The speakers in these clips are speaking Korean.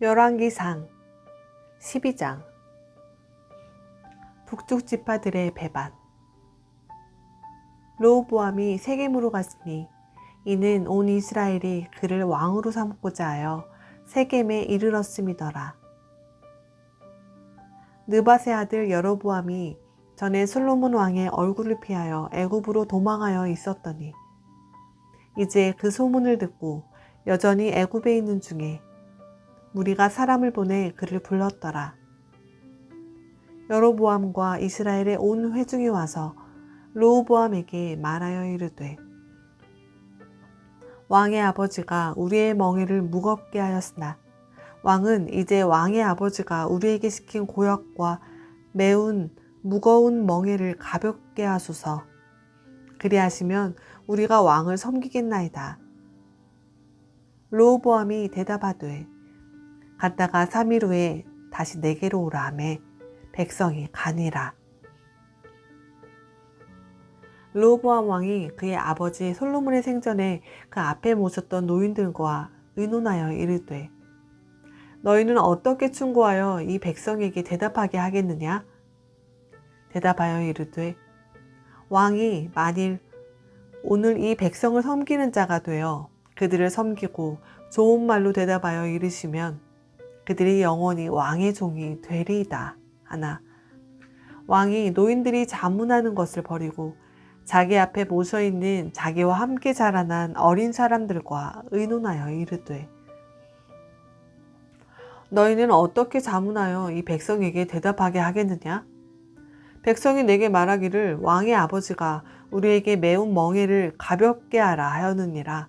열왕기상 12장 북쪽 지파들의 배반 로보암이 세겜으로 갔으니 이는 온 이스라엘이 그를 왕으로 삼고자 하여 세겜에 이르렀음이더라. 느바세 아들 여로보암이 전에 솔로몬 왕의 얼굴을 피하여 애굽으로 도망하여 있었더니 이제 그 소문을 듣고 여전히 애굽에 있는 중에 무리가 사람을 보내 그를 불렀더라. 여로보암과 이스라엘의 온 회중이 와서 로보암에게 말하여 이르되 왕의 아버지가 우리의 멍에를 무겁게 하였으나 왕은 이제 왕의 아버지가 우리에게 시킨 고역과 매운 무거운 멍에를 가볍게 하소서. 그리하시면 우리가 왕을 섬기겠나이다. 로보암이 대답하되 갔다가 3일 후에 다시 내게로 오라 하매 백성이 가니라. 로보암 왕이 그의 아버지 솔로몬의 생전에 그 앞에 모셨던 노인들과 의논하여 이르되 너희는 어떻게 충고하여 이 백성에게 대답하게 하겠느냐? 대답하여 이르되 왕이 만일 오늘 이 백성을 섬기는 자가 되어 그들을 섬기고 좋은 말로 대답하여 이르시면 그들이 영원히 왕의 종이 되리이다 하나 왕이 노인들이 자문하는 것을 버리고 자기 앞에 모셔 있는 자기와 함께 자라난 어린 사람들과 의논하여 이르되 너희는 어떻게 자문하여 이 백성에게 대답하게 하겠느냐? 백성이 내게 말하기를 왕의 아버지가 우리에게 매운 멍에를 가볍게 하라 하였느니라.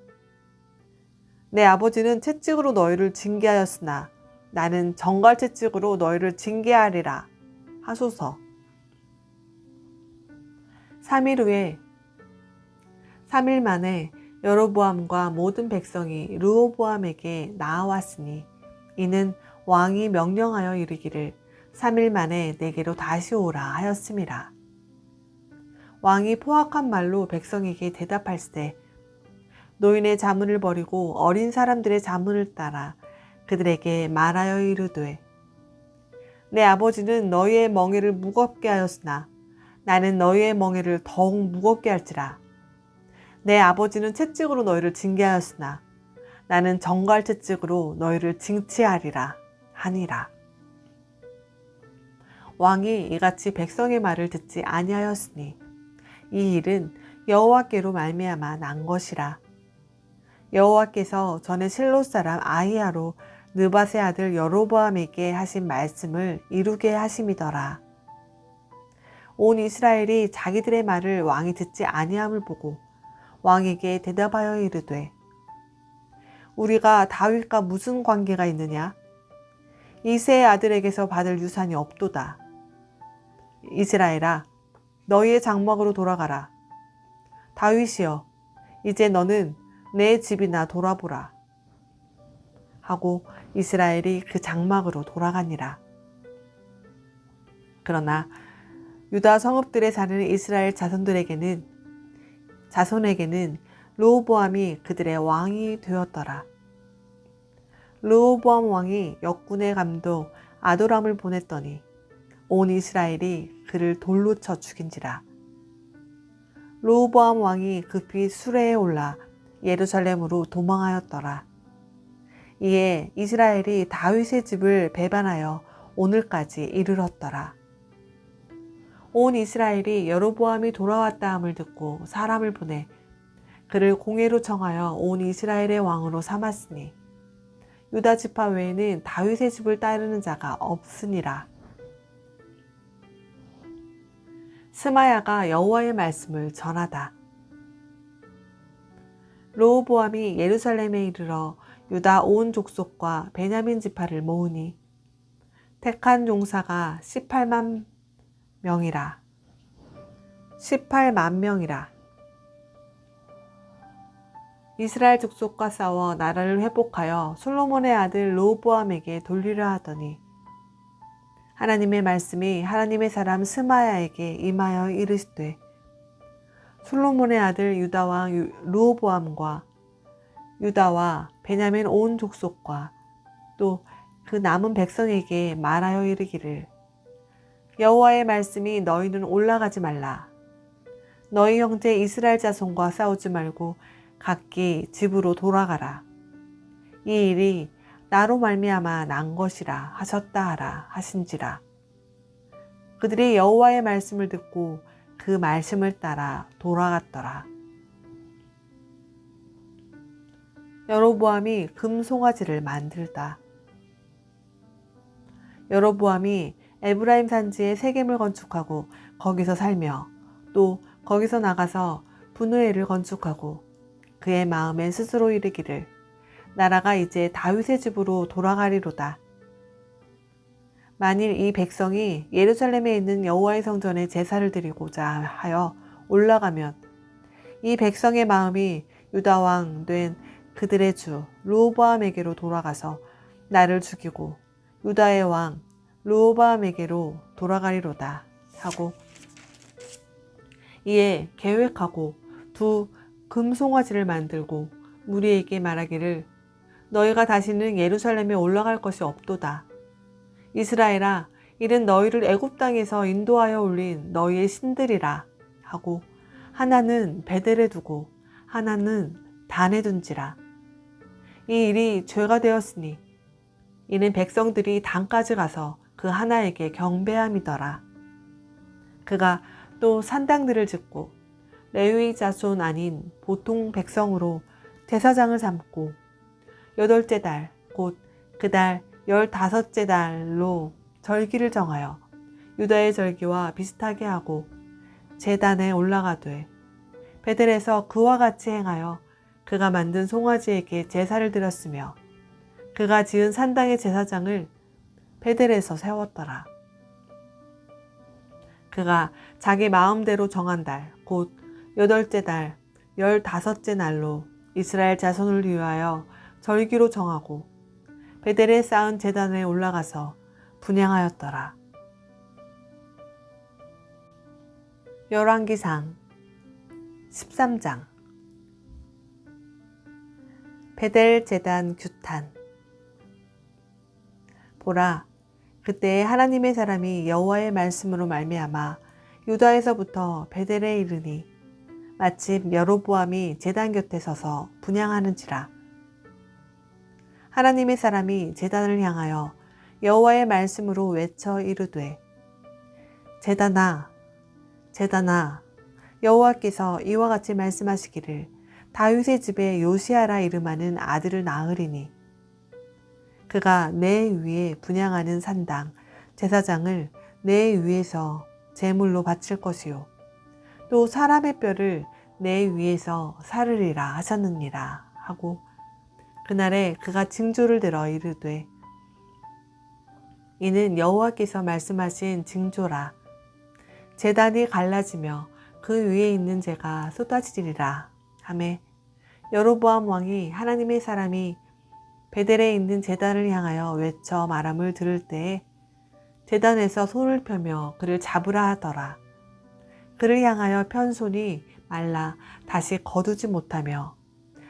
내 아버지는 채찍으로 너희를 징계하였으나 나는 정갈 채찍으로 너희를 징계하리라 하소서 3일 후에 3일 만에 여로보암과 모든 백성이 르호보암에게 나아왔으니 이는 왕이 명령하여 이르기를 3일 만에 내게로 다시 오라 하였음이라. 왕이 포악한 말로 백성에게 대답할세 노인의 자문을 버리고 어린 사람들의 자문을 따라 그들에게 말하여 이르되 내 아버지는 너희의 멍에를 무겁게 하였으나 나는 너희의 멍에를 더욱 무겁게 할지라 내 아버지는 채찍으로 너희를 징계하였으나 나는 정갈 채찍으로 너희를 징치하리라 하니라. 왕이 이같이 백성의 말을 듣지 아니하였으니 이 일은 여호와께로 말미암아 난 것이라. 여호와께서 전에 실로 사람 아히야로 느바세 아들 여로보암에게 하신 말씀을 이루게 하심이더라. 온 이스라엘이 자기들의 말을 왕이 듣지 아니함을 보고 왕에게 대답하여 이르되 우리가 다윗과 무슨 관계가 있느냐? 이세의 아들에게서 받을 유산이 없도다. 이스라엘아, 너희의 장막으로 돌아가라. 다윗이여, 이제 너는 내 집이나 돌아보라. 하고 이스라엘이 그 장막으로 돌아가니라. 그러나 유다 성읍들에 사는 이스라엘 자손들에게는 자손에게는 로보암이 그들의 왕이 되었더라. 로보암 왕이 역군의 감독 아도람을 보냈더니 온 이스라엘이 그를 돌로 쳐 죽인지라. 로보암 왕이 급히 수레에 올라 예루살렘으로 도망하였더라. 이에 이스라엘이 다윗의 집을 배반하여 오늘까지 이르렀더라. 온 이스라엘이 여로보암이 돌아왔다함을 듣고 사람을 보내 그를 공회로 청하여 온 이스라엘의 왕으로 삼았으니 유다 지파 외에는 다윗의 집을 따르는 자가 없으니라. 스마야가 여호와의 말씀을 전하다. 로보암이 예루살렘에 이르러 유다 온 족속과 베냐민 지파를 모으니 택한 종사가 18만 명이라. 18만 명이라. 이스라엘 족속과 싸워 나라를 회복하여 솔로몬의 아들 로보암에게 돌리려 하더니 하나님의 말씀이 하나님의 사람 스마야에게 임하여 이르시되 솔로몬의 아들 유다 왕 루오보암과 유다와 베냐민 온 족속과 또 그 남은 백성에게 말하여 이르기를 여호와의 말씀이 너희는 올라가지 말라. 너희 형제 이스라엘 자손과 싸우지 말고 각기 집으로 돌아가라. 이 일이 나로 말미암아 난 것이라 하셨다 하라 하신지라. 그들이 여호와의 말씀을 듣고 그 말씀을 따라 돌아갔더라. 여로보암이 금송아지를 만들다. 여로보암이 에브라임 산지에 세겜을 건축하고 거기서 살며 또 거기서 나가서 분우엘을 건축하고 그의 마음에 스스로 이르기를 나라가 이제 다윗의 집으로 돌아가리로다. 만일 이 백성이 예루살렘에 있는 여호와의 성전에 제사를 드리고자 하여 올라가면 이 백성의 마음이 유다 왕 된 그들의 주 루오바암에게로 돌아가서 나를 죽이고 유다의 왕 루오바암에게로 돌아가리로다 하고 이에 계획하고 두 금송아지를 만들고 무리에게 말하기를 너희가 다시는 예루살렘에 올라갈 것이 없도다. 이스라엘아 이는 너희를 애굽 땅에서 인도하여 올린 너희의 신들이라 하고 하나는 베델에 두고 하나는 단에 둔지라. 이 일이 죄가 되었으니 이는 백성들이 단까지 가서 그 하나에게 경배함이더라. 그가 또 산당들을 짓고 레위 자손 아닌 보통 백성으로 제사장을 삼고 여덟째 달 곧 그달 열다섯째 달로 절기를 정하여 유다의 절기와 비슷하게 하고 재단에 올라가되 베델에서 그와 같이 행하여 그가 만든 송아지에게 제사를 드렸으며 그가 지은 산당의 제사장을 베델에서 세웠더라. 그가 자기 마음대로 정한 달, 곧 여덟째 달, 열다섯째 날로 이스라엘 자손을 위하여 절기로 정하고 베델에 쌓은 재단에 올라가서 분양하였더라. 열왕기상 13장. 베델 재단 규탄. 보라 그때 하나님의 사람이 여호와의 말씀으로 말미암아 유다에서부터 베델에 이르니 마침 여로보암이 재단 곁에 서서 분양하는지라 하나님의 사람이 제단을 향하여 여호와의 말씀으로 외쳐 이르되 제단아 제단아 여호와께서 이와 같이 말씀하시기를 다윗의 집에 요시아라 이름하는 아들을 낳으리니 그가 내 위에 분양하는 산당 제사장을 내 위에서 제물로 바칠 것이요 또 사람의 뼈를 내 위에서 사르리라 하셨느니라 하고 그날에 그가 징조를 들어 이르되 이는 여호와께서 말씀하신 징조라. 재단이 갈라지며 그 위에 있는 재가 쏟아지리라. 하매 여로보암 왕이 하나님의 사람이 베델에 있는 재단을 향하여 외쳐 말함을 들을 때에 재단에서 손을 펴며 그를 잡으라 하더라. 그를 향하여 편 손이 말라 다시 거두지 못하며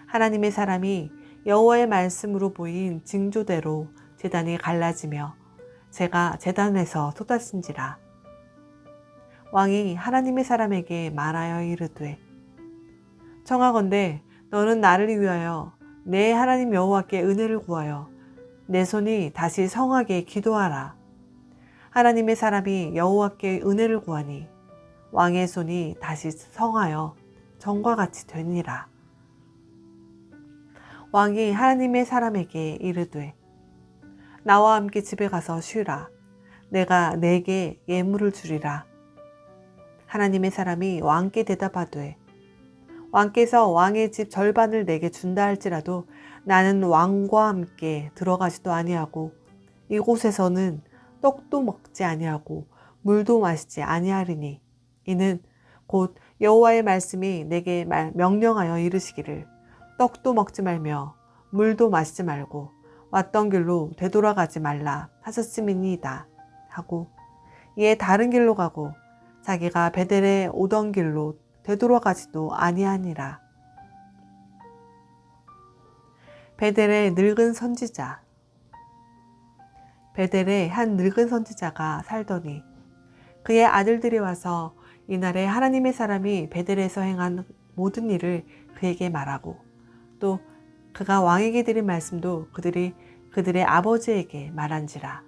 하나님의 사람이 여호와의 말씀으로 보인 징조대로 재단이 갈라지며 제가 재단에서 쏟아진지라. 왕이 하나님의 사람에게 말하여 이르되 청하건대 너는 나를 위하여 내 하나님 여호와께 은혜를 구하여 내 손이 다시 성하게 기도하라. 하나님의 사람이 여호와께 은혜를 구하니 왕의 손이 다시 성하여 전과 같이 되니라 왕이 하나님의 사람에게 이르되 나와 함께 집에 가서 쉬라. 내가 내게 예물을 주리라. 하나님의 사람이 왕께 대답하되 왕께서 왕의 집 절반을 내게 준다 할지라도 나는 왕과 함께 들어가지도 아니하고 이곳에서는 떡도 먹지 아니하고 물도 마시지 아니하리니 이는 곧 여호와의 말씀이 내게 말- 명령하여 이르시기를 떡도 먹지 말며 물도 마시지 말고 왔던 길로 되돌아가지 말라 하셨음이니이다. 하고 이에 다른 길로 가고 자기가 베델에 오던 길로 되돌아가지도 아니하니라. 베델의 늙은 선지자. 베델에 한 늙은 선지자가 살더니 그의 아들들이 와서 이날에 하나님의 사람이 베델에서 행한 모든 일을 그에게 말하고 또 그가 왕에게 드린 말씀도 그들이 그들의 아버지에게 말한지라.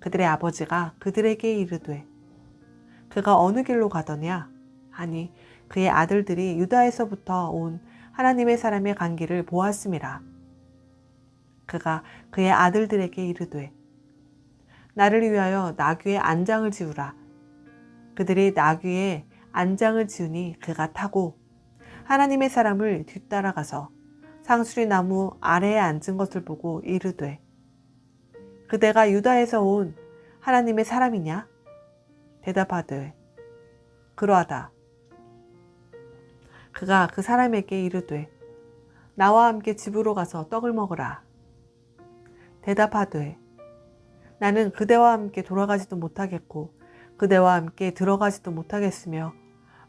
그들의 아버지가 그들에게 이르되 그가 어느 길로 가더냐? 하니 그의 아들들이 유다에서부터 온 하나님의 사람의 간 길을 보았음이라. 그가 그의 아들들에게 이르되 나를 위하여 나귀의 안장을 지우라. 그들이 나귀의 안장을 지우니 그가 타고 하나님의 사람을 뒤따라가서 상수리 나무 아래에 앉은 것을 보고 이르되 그대가 유다에서 온 하나님의 사람이냐? 대답하되 그러하다. 그가 그 사람에게 이르되 나와 함께 집으로 가서 떡을 먹으라. 대답하되 나는 그대와 함께 돌아가지도 못하겠고 그대와 함께 들어가지도 못하겠으며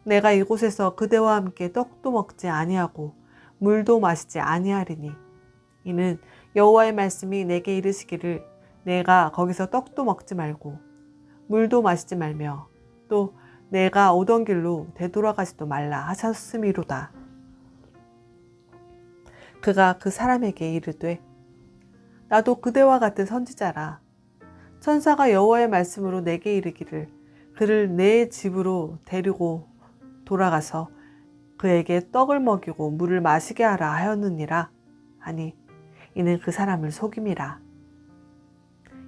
내가 이곳에서 그대와 함께 떡도 먹지 아니하고 물도 마시지 아니하리니 이는 여호와의 말씀이 내게 이르시기를 내가 거기서 떡도 먹지 말고 물도 마시지 말며 또 내가 오던 길로 되돌아가지도 말라 하셨음이로다. 그가 그 사람에게 이르되 나도 그대와 같은 선지자라 천사가 여호와의 말씀으로 내게 이르기를 그를 내 집으로 데리고 돌아가서 그에게 떡을 먹이고 물을 마시게 하라 하였느니라. 하니 이는 그 사람을 속임이라.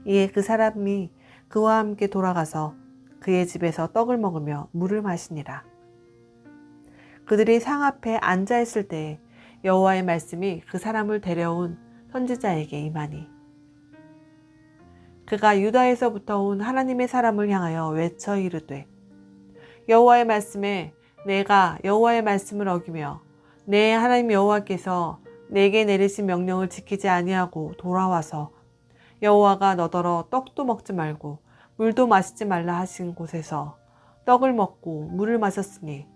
이에 그 사람이 그와 함께 돌아가서 그의 집에서 떡을 먹으며 물을 마시니라. 그들이 상 앞에 앉아 있을 때에 여호와의 말씀이 그 사람을 데려온 선지자에게 임하니 그가 유다에서부터 온 하나님의 사람을 향하여 외쳐 이르되 여호와의 말씀에 내가 여호와의 말씀을 어기며 내 하나님 여호와께서 내게 내리신 명령을 지키지 아니하고 돌아와서 여호와가 너더러 떡도 먹지 말고 물도 마시지 말라 하신 곳에서 떡을 먹고 물을 마셨으니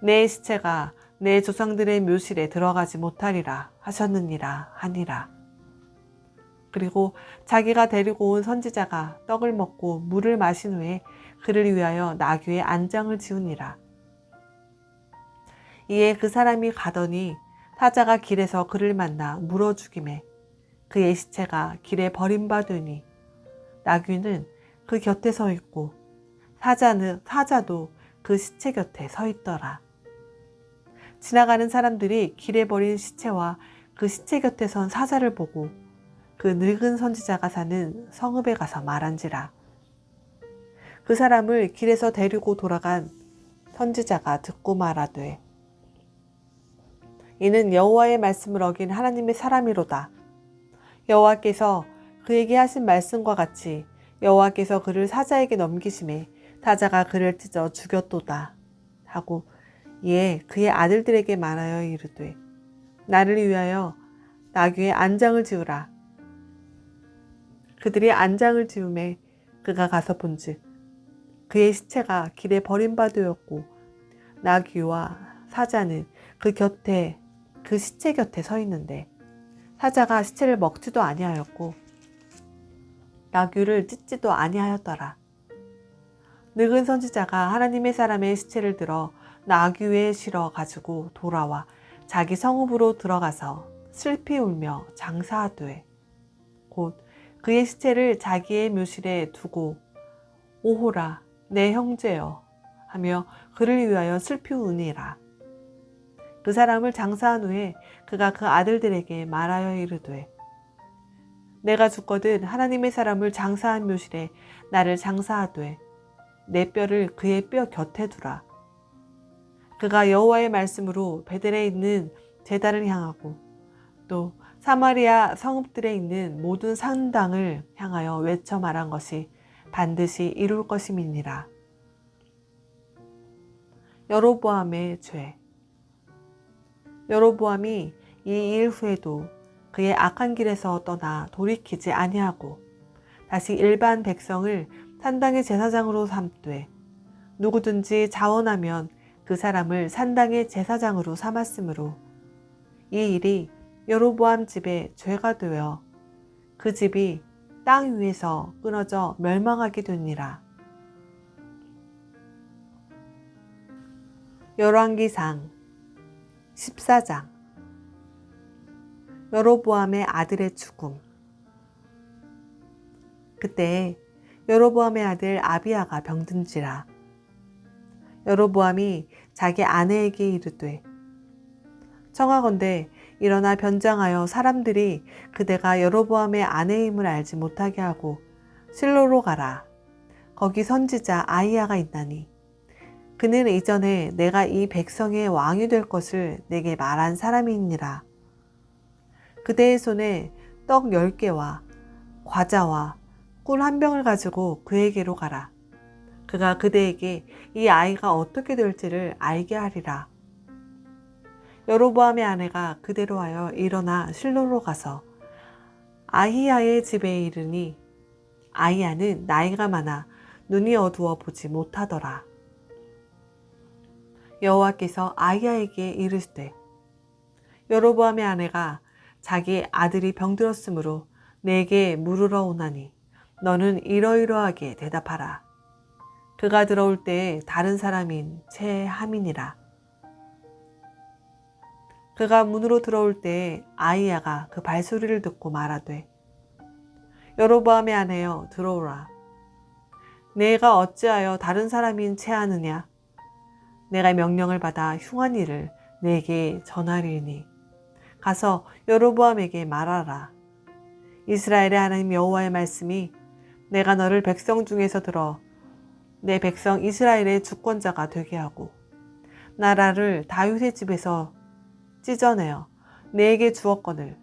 내 시체가 내 조상들의 묘실에 들어가지 못하리라 하셨느니라 하니라. 그리고 자기가 데리고 온 선지자가 떡을 먹고 물을 마신 후에 그를 위하여 나귀의 안장을 지우니라. 이에 그 사람이 가더니 사자가 길에서 그를 만나 물어 죽임에 그의 시체가 길에 버림받으니 나귀는 그 곁에 서 있고 사자는 사자도 그 시체 곁에 서 있더라. 지나가는 사람들이 길에 버린 시체와 그 시체 곁에 선 사자를 보고 그 늙은 선지자가 사는 성읍에 가서 말한지라. 그 사람을 길에서 데리고 돌아간 선지자가 듣고 말하되 이는 여호와의 말씀을 어긴 하나님의 사람이로다. 여호와께서 그에게 하신 말씀과 같이 여호와께서 그를 사자에게 넘기심에 사자가 그를 찢어 죽였도다. 하고 이에 그의 아들들에게 말하여 이르되 나를 위하여 나귀의 안장을 지으라. 그들이 안장을 지음에 그가 가서 본즉 그의 시체가 길에 버림받으였고 나귀와 사자는 그 곁에 그 시체 곁에 서 있는데 사자가 시체를 먹지도 아니하였고 나귀를 찢지도 아니하였더라. 늙은 선지자가 하나님의 사람의 시체를 들어 나귀에 실어 가지고 돌아와 자기 성읍으로 들어가서 슬피 울며 장사하되 곧 그의 시체를 자기의 묘실에 두고 오호라 내 형제여 하며 그를 위하여 슬피 우니라. 그 사람을 장사한 후에 그가 그 아들들에게 말하여 이르되 내가 죽거든 하나님의 사람을 장사한 묘실에 나를 장사하되 내 뼈를 그의 뼈 곁에 두라. 그가 여호와의 말씀으로 베델에 있는 제단을 향하고 또 사마리아 성읍들에 있는 모든 산당을 향하여 외쳐 말한 것이 반드시 이룰 것임이니라. 여로보암의 죄 여로보암이 이 일 후에도 그의 악한 길에서 떠나 돌이키지 아니하고 다시 일반 백성을 산당의 제사장으로 삼되 누구든지 자원하면 그 사람을 산당의 제사장으로 삼았으므로 이 일이 여로보암 집의 죄가 되어 그 집이 땅 위에서 끊어져 멸망하게 되니라. 열왕기상 14장. 여로보암의 아들의 죽음. 그때 여로보암의 아들 아비아가 병든지라 여로보암이 자기 아내에게 이르되 청하건대 일어나 변장하여 사람들이 그대가 여로보암의 아내임을 알지 못하게 하고 실로로 가라. 거기 선지자 아이야가 있나니 그는 이전에 내가 이 백성의 왕이 될 것을 내게 말한 사람이니라 그대의 손에 떡열 개와 과자와 꿀 한 병을 가지고 그에게로 가라. 그가 그대에게 이 아이가 어떻게 될지를 알게 하리라. 여로보암의 아내가 그대로 하여 일어나 실로로 가서 아히야의 집에 이르니 아히야는 나이가 많아 눈이 어두워 보지 못하더라. 여호와께서 아히야에게 이르시되 여로보암의 아내가 자기 아들이 병들었으므로 내게 물으러 오나니 너는 이러이러하게 대답하라. 그가 들어올 때에 다른 사람인 채하민이라. 그가 문으로 들어올 때에 아이야가 그 발소리를 듣고 말하되 여로보암의 아내여 들어오라. 내가 어찌하여 다른 사람인 채하느냐? 내가 명령을 받아 흉한 일을 내게 전하리니 가서 여로보암에게 말하라. 이스라엘의 하나님 여호와의 말씀이 내가 너를 백성 중에서 들어 내 백성 이스라엘의 주권자가 되게 하고 나라를 다윗의 집에서 찢어내어 내게 주었거늘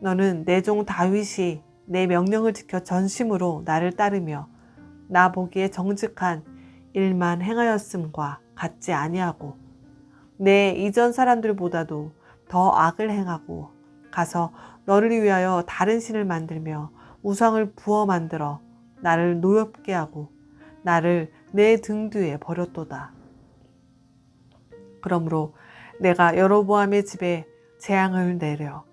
너는 내 종 다윗이 내 명령을 지켜 전심으로 나를 따르며 나 보기에 정직한 일만 행하였음과 같지 아니하고 내 이전 사람들보다도 더 악을 행하고 가서 너를 위하여 다른 신을 만들며 우상을 부어 만들어 나를 노엽게 하고 나를 내 등 뒤에 버렸도다. 그러므로 내가 여로보암의 집에 재앙을 내려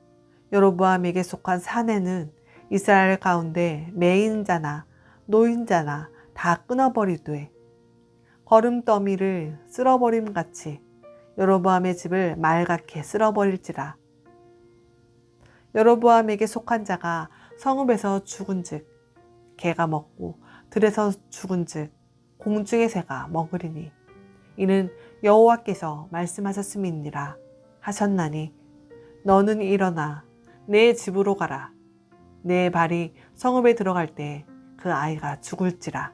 여로보암에게 속한 사내는 이스라엘 가운데 매인 자나 노인 자나 다 끊어버리되 거름더미를 쓸어버림 같이 여로보암의 집을 말갛게 쓸어버릴지라. 여로보암에게 속한 자가 성읍에서 죽은즉 개가 먹고 들에서 죽은즉 공중의 새가 먹으리니 이는 여호와께서 말씀하셨음이니라 하셨나니 너는 일어나 내 집으로 가라 내 발이 성읍에 들어갈 때 그 아이가 죽을지라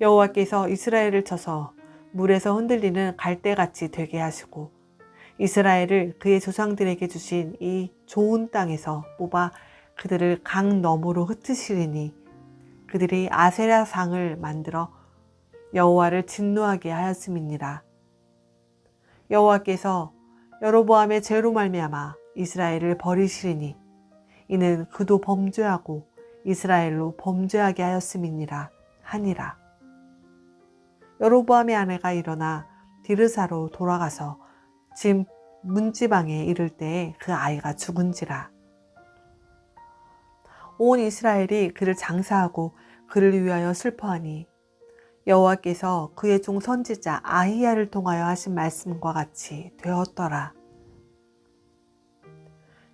여호와께서 이스라엘을 쳐서 물에서 흔들리는 갈대같이 되게 하시고 이스라엘을 그의 조상들에게 주신 이 좋은 땅에서 뽑아 그들을 강 너머로 흩으시리니 그들이 아세라 상을 만들어 여호와를 진노하게 하였음이니라. 여호와께서 여로보암의 죄로 말미암아 이스라엘을 버리시리니 이는 그도 범죄하고 이스라엘로 범죄하게 하였음이니라 하니라. 여로보암의 아내가 일어나 디르사로 돌아가서 집 문지방에 이를 때에 그 아이가 죽은지라. 온 이스라엘이 그를 장사하고 그를 위하여 슬퍼하니 여호와께서 그의 종 선지자 아히야를 통하여 하신 말씀과 같이 되었더라.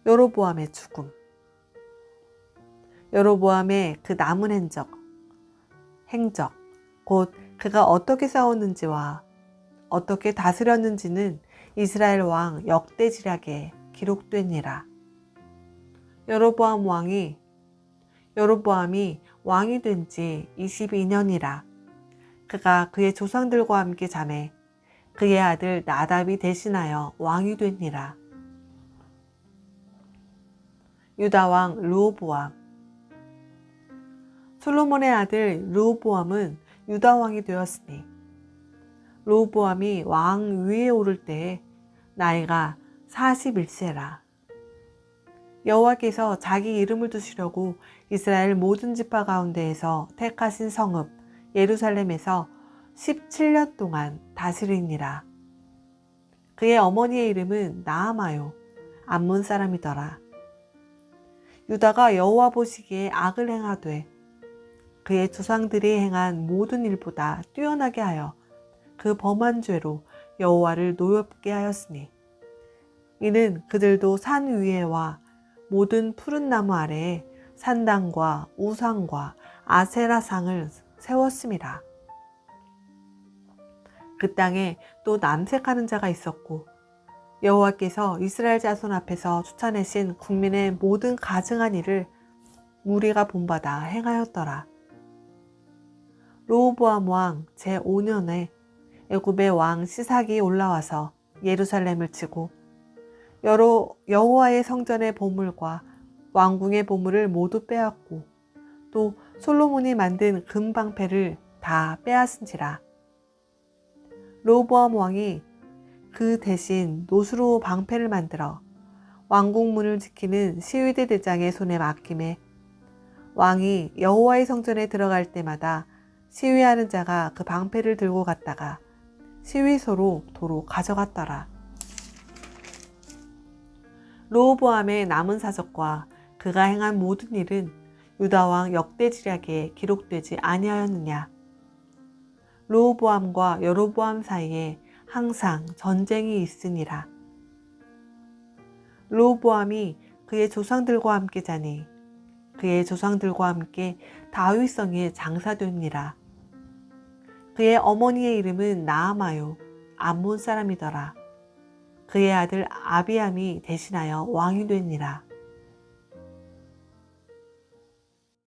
여로보암의 죽음 여로보암의 그 남은 행적 행적 곧 그가 어떻게 싸웠는지와 어떻게 다스렸는지는 이스라엘 왕 역대지략에 기록되니라. 여로보암 왕이 여로보암이 왕이 된 지 22년이라. 그가 그의 조상들과 함께 잠에 그의 아들 나답이 대신하여 왕이 되니라. 유다 왕 르호보암 솔로몬의 아들 르호보암은 유다 왕이 되었으니 르호보암이 왕 위에 오를 때에 나이가 41세라. 여호와께서 자기 이름을 두시려고 이스라엘 모든 지파 가운데에서 택하신 성읍 예루살렘에서 17년 동안 다스리니라. 그의 어머니의 이름은 나아마요 암몬 사람이더라. 유다가 여호와 보시기에 악을 행하되 그의 조상들이 행한 모든 일보다 뛰어나게 하여 그 범한 죄로 여호와를 노엽게 하였으니 이는 그들도 산 위에와 모든 푸른 나무 아래에 산당과 우상과 아세라상을 세웠습니다. 그 땅에 또 남색하는 자가 있었고 여호와께서 이스라엘 자손 앞에서 추천하신 국민의 모든 가증한 일을 무리가 본받아 행하였더라. 로보암 왕 제5년에 애굽의 왕 시삭이 올라와서 예루살렘을 치고 여러 여호와의 성전의 보물과 왕궁의 보물을 모두 빼앗고 또 솔로몬이 만든 금방패를 다 빼앗은지라. 로보암 왕이 그 대신 노수로 방패를 만들어 왕궁문을 지키는 시위대 대장의 손에 맡김에 왕이 여호와의 성전에 들어갈 때마다 시위하는 자가 그 방패를 들고 갔다가 시위소로 도로 가져갔더라. 로보암의 남은 사적과 그가 행한 모든 일은 유다 왕 역대지략에 기록되지 아니하였느냐. 로보암과 여로보암 사이에 항상 전쟁이 있으니라. 로보암이 그의 조상들과 함께 자니 그의 조상들과 함께 다윗성에 장사되니라. 그의 어머니의 이름은 나아마요 암몬 사람이더라. 그의 아들 아비암이 대신하여 왕이 되니라.